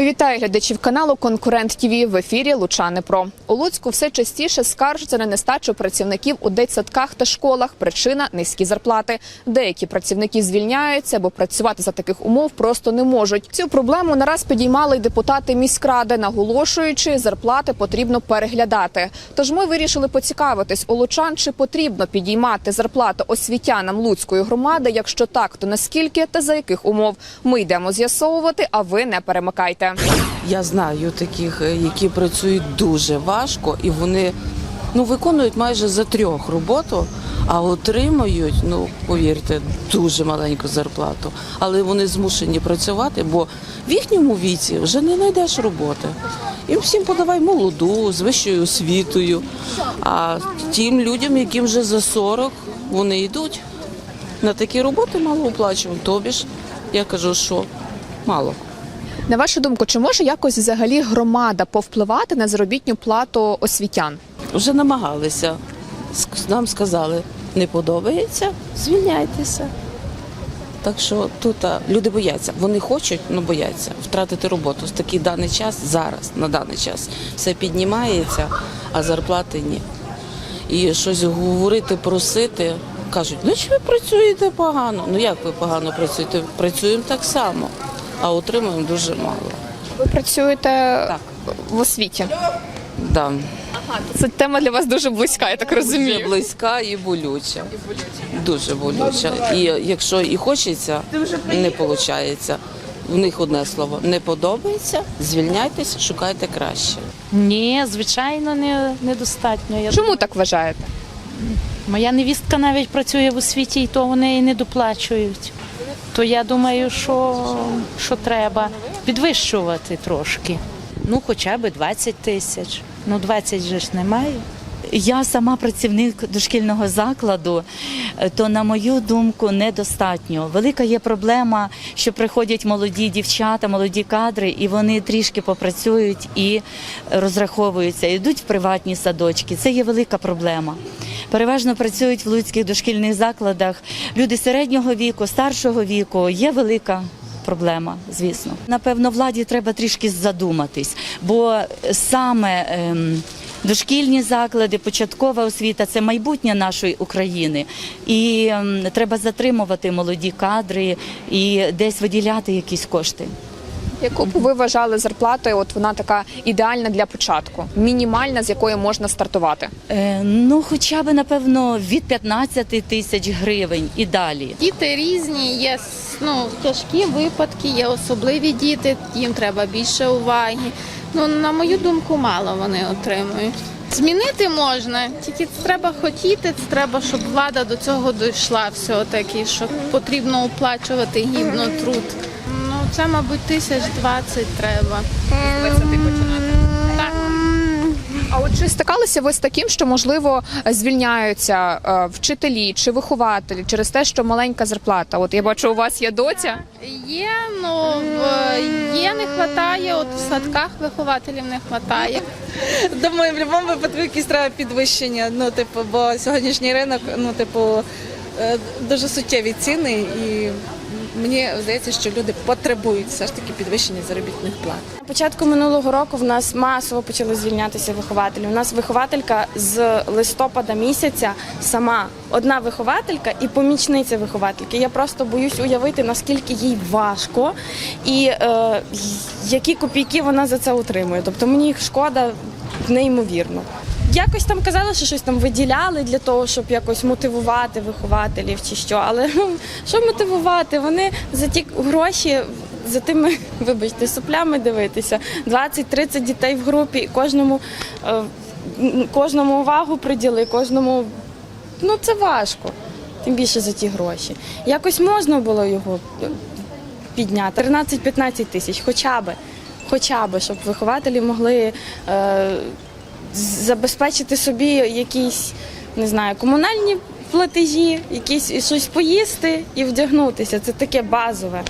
Вітаю глядачів каналу Конкурент ТІВІ в ефірі Лучани Про. У Луцьку все частіше скаржаться на нестачу працівників у дитсадках та школах. Причина низькі зарплати. Деякі працівники звільняються, бо працювати за таких умов просто не можуть. Цю проблему нараз підіймали й депутати міськради, наголошуючи, зарплати потрібно переглядати. Тож ми вирішили поцікавитись у лучан, чи потрібно підіймати зарплати освітянам Луцької громади. Якщо так, то наскільки та за яких умов ми йдемо з'ясовувати, а ви не перемикайте. Я знаю таких, е, які працюють дуже важко, і вони ну, виконують майже за трьох роботу, а отримують, ну повірте, дуже маленьку зарплату. Але вони змушені працювати, бо в їхньому віці вже не знайдеш роботи. Їм всім подавай молоду, з вищою освітою. А тим людям, яким вже за 40, вони йдуть на такі роботи мало оплачують. Тобі ж я кажу, що мало. На вашу думку, чи може якось взагалі громада повпливати на заробітну плату освітян? Вже намагалися. Нам сказали, не подобається, звільняйтеся. Так що тут люди бояться. Вони хочуть, але бояться втратити роботу. В такий даний час, зараз, на даний час, все піднімається, а зарплати ні. І щось говорити, просити, кажуть, ну чи ви працюєте погано? Ну як ви погано працюєте? Працюємо так само, а отримуємо дуже мало. Ви працюєте так. в освіті. Да. Ага, це тема для вас дуже близька, я так Дуже розумію. близька і болюча. і Дуже болюча. І якщо і хочеться, не виходить. В них одне слово не подобається, звільняйтеся, шукайте краще. Ні, звичайно, не, недостатньо. Я... Чому так вважаєте? Моя невістка навіть працює в освіті, і то вони їй не доплачують. То я думаю, що, що треба підвищувати трошки. Ну, хоча б 20 тисяч. Ну, 20 же ж немає. Я сама працівник дошкільного закладу, то на мою думку недостатньо. Велика є проблема, що приходять молоді дівчата, молоді кадри, і вони трішки попрацюють і розраховуються, йдуть в приватні садочки. Це є велика проблема. Переважно працюють в луцьких дошкільних закладах люди середнього віку, старшого віку. Є велика проблема, звісно. Напевно, владі треба трішки задуматись, бо саме ем, дошкільні заклади, початкова освіта це майбутнє нашої України. І ем, треба затримувати молоді кадри і десь виділяти якісь кошти. Яку б ви вважали зарплатою? От вона така ідеальна для початку, мінімальна, з якої можна стартувати. Е, ну, хоча б, напевно, від 15 тисяч гривень і далі. Діти різні, є ну, тяжкі випадки, є особливі діти, їм треба більше уваги. Ну, на мою думку, мало вони отримують. Змінити можна, тільки треба хотіти, це треба, щоб влада до цього дійшла все-таки, що потрібно оплачувати гідно труд. Це, мабуть, тисяч двадцять треба. Так. А от чи стикалися ви з таким, що можливо звільняються е, вчителі чи вихователі через те, що маленька зарплата? От я бачу, у вас є доця. Є, ну в- є, не вистачає, от в садках вихователів не вистачає. Думаю, в будь-якому випадку якісь треба підвищення. Ну, типу, бо сьогоднішній ринок, ну, типу, е, дуже суттєві ціни, і мені здається, що люди потребують все ж таки підвищення заробітних плат. На початку минулого року в нас масово почали звільнятися вихователі. У нас вихователька з листопада місяця сама одна вихователька і помічниця виховательки. Я просто боюсь уявити, наскільки їй важко і е, які копійки вона за це отримує. Тобто мені їх шкода неймовірно. Якось там казали, що щось там виділяли для того, щоб якось мотивувати вихователів чи що. Але ну, що мотивувати? Вони за ті гроші за тими, вибачте, соплями дивитися. 20-30 дітей в групі, і кожному, е, кожному увагу приділи, кожному. Ну це важко. Тим більше за ті гроші. Якось можна було його е, підняти. 13-15 тисяч, хоча би. Хоча би, щоб вихователі могли е, забезпечити собі якісь, не знаю, комунальні платежі, якісь щось поїсти і вдягнутися. Це таке базове.